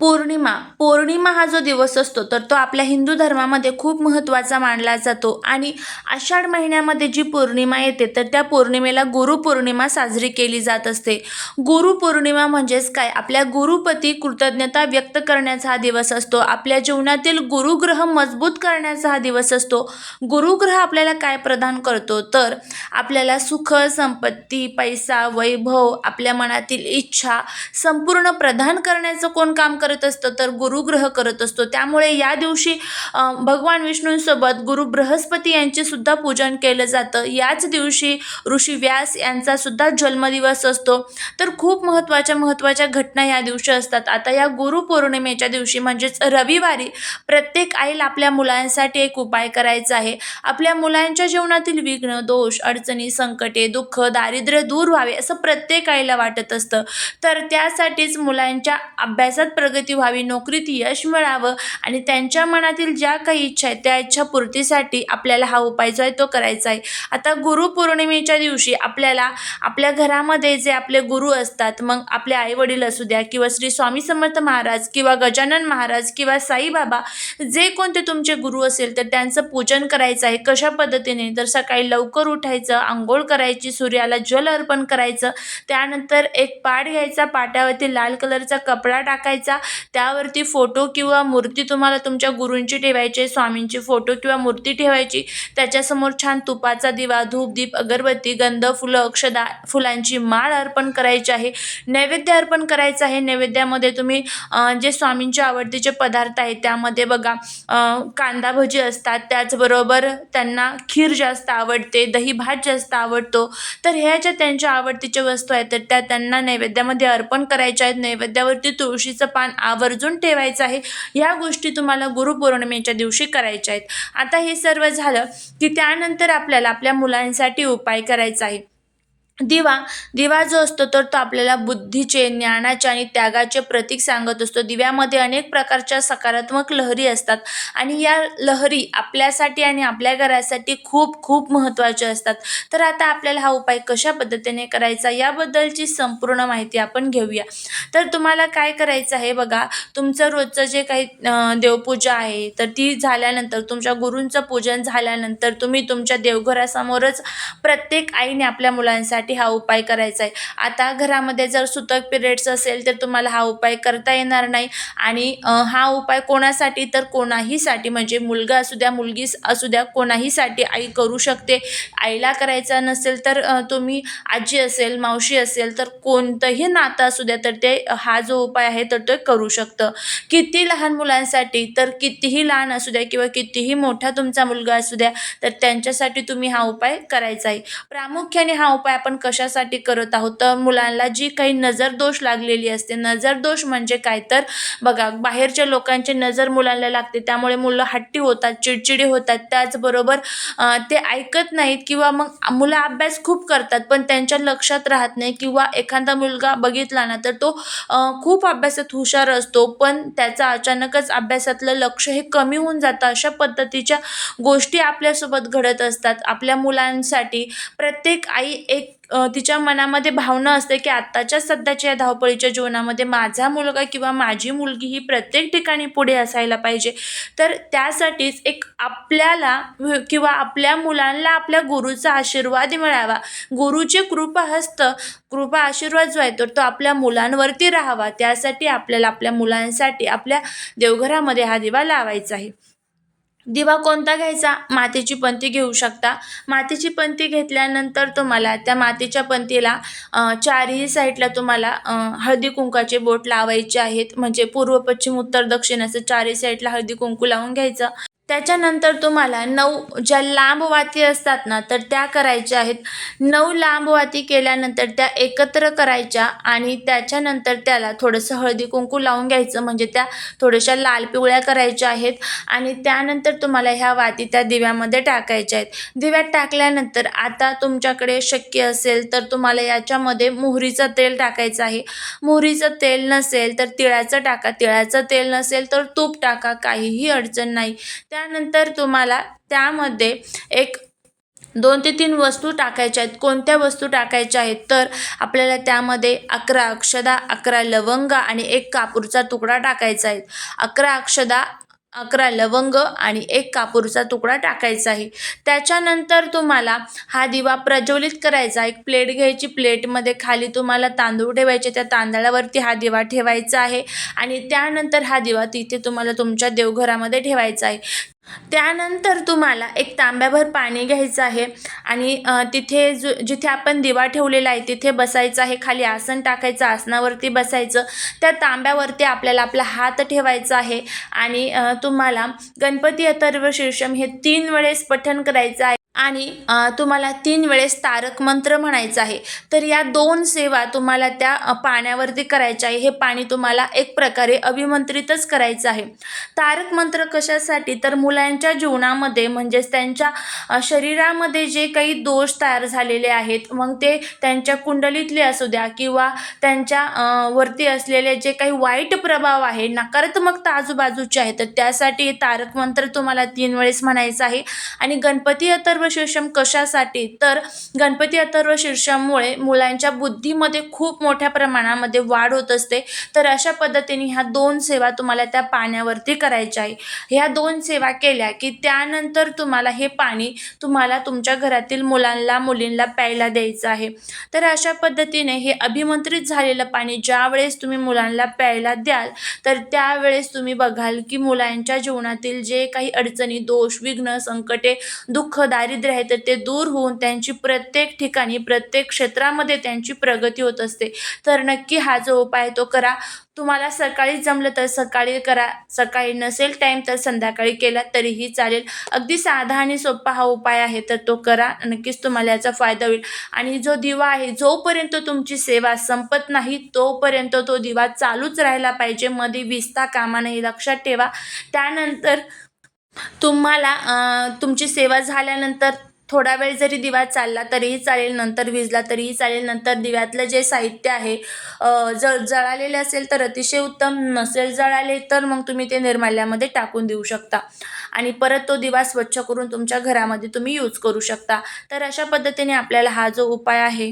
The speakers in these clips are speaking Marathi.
पौर्णिमा. पौर्णिमा हा जो दिवस असतो तर तो आपल्या हिंदू धर्मामध्ये खूप महत्त्वाचा मानला जातो. आणि आषाढ महिन्यामध्ये जी पौर्णिमा येते तर त्या पौर्णिमेला गुरुपौर्णिमा साजरी केली जात असते. गुरुपौर्णिमा म्हणजेच काय? आपल्या गुरुपती कृतज्ञता व्यक्त करण्याचा हा दिवस असतो. आपल्या जीवनातील गुरुग्रह मजबूत करण्याचा हा दिवस असतो. गुरुग्रह आपल्याला काय प्रदान करतो? तर आपल्याला सुख संपत्ती पैसा वैभव आपल्या मनातील इच्छा संपूर्ण प्रदान करण्याचं कोण काम करत असतं तर गुरुग्रह करत असतो. त्यामुळे या दिवशी भगवान विष्णूंसोबत गुरु बृहस्पती यांचे सुद्धा पूजन केलं जातं. याच दिवशी ऋषी व्यास यांचा सुद्धा जन्मदिवस असतो. तर खूप महत्त्वाच्या महत्त्वाच्या घटना या दिवशी असतात. आता या गुरुपौर्णिमेच्या दिवशी म्हणजेच रविवारी प्रत्येक आईला आपल्या मुलांसाठी एक उपाय करायचा आहे. आपल्या मुलांच्या जीवनातील विघ्न दोष अडचणी संकटे दुःख दारिद्र्य दूर व्हावे असं प्रत्येक आईला वाटत असतं. तर त्यासाठीच मुलांच्या अभ्यासात प्रगती व्हावी नोकरीत यश मिळावं आणि त्यांच्या मनातील ज्या काही इच्छा आहेत त्या इच्छा पूर्तीसाठी आपल्याला हा उपाय जो आहे तो करायचा आहे. आता गुरुपौर्णिमेच्या दिवशी आपल्याला आपल्या घरामध्ये जे आपले गुरु असतात मग आपले आईवडील असू द्या किंवा श्री स्वामी समर्थ महाराज किंवा गजानन महाराज किंवा साईबाबा जे कोणते तुमचे गुरु असेल तर त्यांचं पूजन करायचं आहे. कशा पद्धतीने? तर सकाळी लवकर उठायचं आंघोळ करायची सूर्याला जल अर्पण करायचं त्यानंतर एक पाट घ्यायचा पाट्यावरती लाल कलरचा कपडा टाकायचा त्यावरती फोटो किंवा मूर्ती तुम्हाला तुमच्या गुरूंची ठेवायची आहे, स्वामींची फोटो किंवा मूर्ती ठेवायची. त्याच्यासमोर छान तुपाचा दिवा धूप दीप अगरबत्ती गंध फुलं अक्षदा फुलांची माळ अर्पण करायची आहे. नैवेद्य अर्पण करायचं आहे. नैवेद्यामध्ये तुम्ही जे स्वामींचे आवडतीचे पदार्थ आहेत त्यामध्ये बघा कांदा भजी असतात. त्याचबरोबर त्यांना खीर जास्त आवडते दही भात जास्त आवडतो. तर ह्या ज्या त्यांच्या आवडतीच्या वस्तू आहेत तर त्या त्यांना नैवेद्यामध्ये अर्पण करायच्या आहेत. नैवेद्यावरती तुळशीचं पान आवर्जून ठेवायचं आहे. ह्या गोष्टी तुम्हाला गुरुपौर्णिमेच्या दिवशी करायच्या आहेत. आता हे सर्व झालं की त्यानंतर आपल्याला आपल्या मुलांसाठी उपाय करायचा आहे. दिवा दिवा जो असतो तर तो आपल्याला बुद्धीचे ज्ञानाचे आणि त्यागाचे प्रतीक सांगत असतो. दिव्यामध्ये अनेक प्रकारच्या सकारात्मक लहरी असतात आणि या लहरी आपल्यासाठी आणि आपल्या घरासाठी खूप खूप महत्त्वाच्या असतात. तर आता आपल्याला हा उपाय कशा पद्धतीने करायचा याबद्दलची संपूर्ण माहिती आपण घेऊया. तर तुम्हाला काय करायचं आहे बघा तुमचं रोजचं जे काही देवपूजा आहे तर ती झाल्यानंतर तुमच्या गुरूंचं पूजन झाल्यानंतर तुम्ही तुमच्या देवघरासमोरच प्रत्येक आईने आपल्या मुलांसाठी हा उपाय करायचा आहे. आता घरामध्ये जर सुतक पिरियड्स असेल तर तुम्हाला हा उपाय करता येणार नाही. आणि हा उपाय कोणासाठी तर कोणाहीसाठी म्हणजे मुलगा असू द्या मुलगी असू द्या कोणाहीसाठी आई करू शकते. आईला करायचा नसेल तर तुम्ही आजी असेल मावशी असेल तर कोणतंही नातं असू द्या तर ते हा जो उपाय आहे तर ते करू शकतं. किती लहान मुलांसाठी तर कितीही लहान असू द्या किंवा कितीही मोठा तुमचा मुलगा असू द्या तर त्यांच्यासाठी तुम्ही हा उपाय करायचा आहे. प्रामुख्याने हा उपाय आपण आपण कशासाठी करत आहोत? तर मुलांना जी काही नजर दोष लागलेली असते नजर दोष म्हणजे काय? तर बघा बाहेरच्या लोकांची नजर मुलांना लागते त्यामुळे मुलं हट्टी होतात चिडचिडी होतात. त्याचबरोबर ते ऐकत नाहीत किंवा मग मुलं अभ्यास खूप करतात पण त्यांच्या लक्षात राहत नाही किंवा एखादा मुलगा बघितला ना तर तो खूप अभ्यासात हुशार असतो. पण त्याचा अचानकच अभ्यासातलं लक्ष हे कमी होऊन जातं. अशा पद्धतीच्या गोष्टी आपल्यासोबत घडत असतात. आपल्या मुलांसाठी प्रत्येक आई एक तिच्या मनामध्ये भावना असते की आत्ताच्या सध्याच्या या धावपळीच्या जीवनामध्ये माझा मुलगा किंवा माझी मुलगी ही प्रत्येक ठिकाणी पुढे असायला पाहिजे. तर त्यासाठीच एक आपल्याला किंवा आपल्या मुलांना आपल्या गुरुचा आशीर्वाद मिळावा. गुरुची कृपा हस्त कृपा आशीर्वाद जो आहे तर तो आपल्या मुलांवरती राहावा. त्यासाठी आपल्याला आपल्या मुलांसाठी आपल्या देवघरामध्ये हा दिवा लावायचा आहे. दिवा कोणता घ्यायचा? मातीची पंती घेऊ शकता. मातीची पंती घेतल्यानंतर तुम्हाला त्या मातीच्या पंतीला चारही साईडला तुम्हाला हळदी कुंकाचे बोट लावायचे आहेत. म्हणजे पूर्व पश्चिम उत्तर दक्षिण असं चारही साईडला हळदी कुंकू लावून घ्यायचं. त्याच्यानंतर तुम्हाला नऊ ज्या लांब वाती असतात ना तर त्या करायच्या आहेत. नऊ लांब वाती केल्यानंतर त्या एकत्र करायच्या आणि त्याच्यानंतर त्याला थोडंसं हळदी कुंकू लावून घ्यायचं म्हणजे त्या थोड्याशा लाल पिवळ्या करायच्या आहेत. आणि त्यानंतर तुम्हाला ह्या वाती त्या दिव्यामध्ये टाकायच्या आहेत. दिव्यात टाकल्यानंतर आता तुमच्याकडे शक्य असेल तर तुम्हाला याच्यामध्ये मोहरीचं तेल टाकायचं आहे. मोहरीचं तेल नसेल तर तिळाचं टाका. तिळाचं तेल नसेल तर तूप टाका. काहीही अडचण नाही. त्या त्यानंतर तुम्हाला त्यामध्ये एक दोन ते तीन वस्तू टाकायच्या आहेत. कोणत्या वस्तू टाकायच्या आहेत? तर आपल्याला त्यामध्ये अकरा अक्षदा अकरा लवंग आणि एक कापूरचा तुकडा टाकायचा आहे. अकरा अक्षदा अकरा लवंग आणि एक कापूरचा तुकडा टाकायचा आहे. त्याच्यानंतर तुम्हाला हा दिवा प्रज्वलित करायचा. एक प्लेट घ्यायची. प्लेटमध्ये खाली तुम्हाला तांदूळ ठेवायचे. त्या तांदळावरती हा दिवा ठेवायचा आहे. आणि त्यानंतर हा दिवा तिथे तुम्हाला तुमच्या देवघरामध्ये ठेवायचा आहे. त्यानंतर तुम्हाला एक तांब्याभर पाणी घ्यायचं आहे आणि तिथे जो जिथे आपण दिवा ठेवलेला आहे तिथे बसायचं आहे. खाली आसन टाकायचं आसनावरती बसायचं. त्या तांब्यावरती आपल्याला आपला हात ठेवायचा आहे. आणि तुम्हाला गणपती अथर्व शीर्षम हे तीन वेळेस पठण करायचं आहे. आणि तुम्हाला तीन वेळेस तारक मंत्र म्हणायचं आहे. तर या दोन सेवा तुम्हाला त्या पाण्यावरती करायच्या आहे. हे पाणी तुम्हाला एक प्रकारे अभिमंत्रितच करायचं आहे. तारक मंत्र कशासाठी? तर मुलांच्या जीवनामध्ये म्हणजेच त्यांच्या शरीरामध्ये जे काही दोष तयार झालेले आहेत मग ते त्यांच्या कुंडलीतले असू द्या किंवा त्यांच्या वरती असलेले जे काही वाईट प्रभाव आहे नकारात्मकता आजूबाजूचे आहे तर त्यासाठी तारक मंत्र तुम्हाला तीन वेळेस म्हणायचं आहे. आणि गणपती तर अथर्व शीर्षम कशासाठी? तर गणपती अथर्व शीर्षामुळे मुलांच्या बुद्धीमध्ये खूप मोठ्या प्रमाणामध्ये वाढ होत असते. तर अशा पद्धतीने ह्या दोन सेवा तुम्हाला त्या पाण्यावरती करायच्या आहे. ह्या दोन सेवा केल्या की त्यानंतर तुम्हाला हे पाणी तुम्हाला तुमच्या घरातील मुलांना मुलींना प्यायला द्यायचं आहे. तर अशा पद्धतीने हे अभिमंत्रित झालेलं पाणी ज्यावेळेस तुम्ही मुलांना प्यायला द्याल तर त्यावेळेस तुम्ही बघाल की मुलांच्या जीवनातील जे काही अडचणी दोष विघ्न संकटे दुःख दारिद्र्य आहे तर ते दूर होऊन त्यांची प्रत्येक ठिकाणी प्रत्येक क्षेत्रामध्ये त्यांची प्रगती होत असते. तर नक्की हा जो उपाय आहे तो करा. तुम्हाला सकाळी जमलं तर सकाळी करा. सकाळी नसेल टाईम तर संध्याकाळी केला तरीही चालेल. अगदी साधा आणि सोपा हा उपाय आहे तर तो करा. नक्कीच तुम्हाला याचा फायदा होईल. आणि जो दिवा आहे जोपर्यंत तुमची सेवा संपत नाही तोपर्यंत तो दिवा चालूच राहिला पाहिजे. मध्ये विसता कामा नाही लक्षात ठेवा. त्यानंतर तुम्हाला तुमची सेवा झाल्यानंतर थोडा वेळ जरी दिवा चालला तरीही चालेल नंतर विजला तरीही चालेल नंतर दिव्यातलं जे साहित्य आहे अं, जळ जळालेले असेल तर अतिशय उत्तम नसेल जळाले तर मग तुम्ही ते निर्माल्यामध्ये टाकून देऊ शकता. आणि परत तो दिवा स्वच्छ करून तुमच्या घरामध्ये तुम्ही यूज करू शकता. तर अशा पद्धतीने आपल्याला हा जो उपाय आहे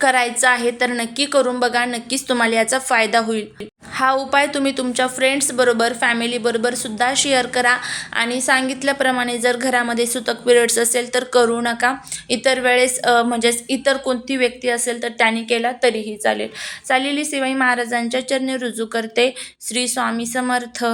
करायचा आहे तर नक्की करून बघा नक्कीच तुम्हाला याचा फायदा होईल. हा उपाय तुम्ही तुमच्या फ्रेंड्सबरोबर फॅमिलीबरोबर सुद्धा शेअर करा आणि सांगितल्याप्रमाणे जर घरामध्ये सुतक पिरियड्स असेल तर करू नका. इतर वेळेस म्हणजेच इतर कोणती व्यक्ती असेल तर त्याने केला तरीही चालेल. चालेली शिवाई महाराजांच्या चरणी रुजू करते. श्री स्वामी समर्थ.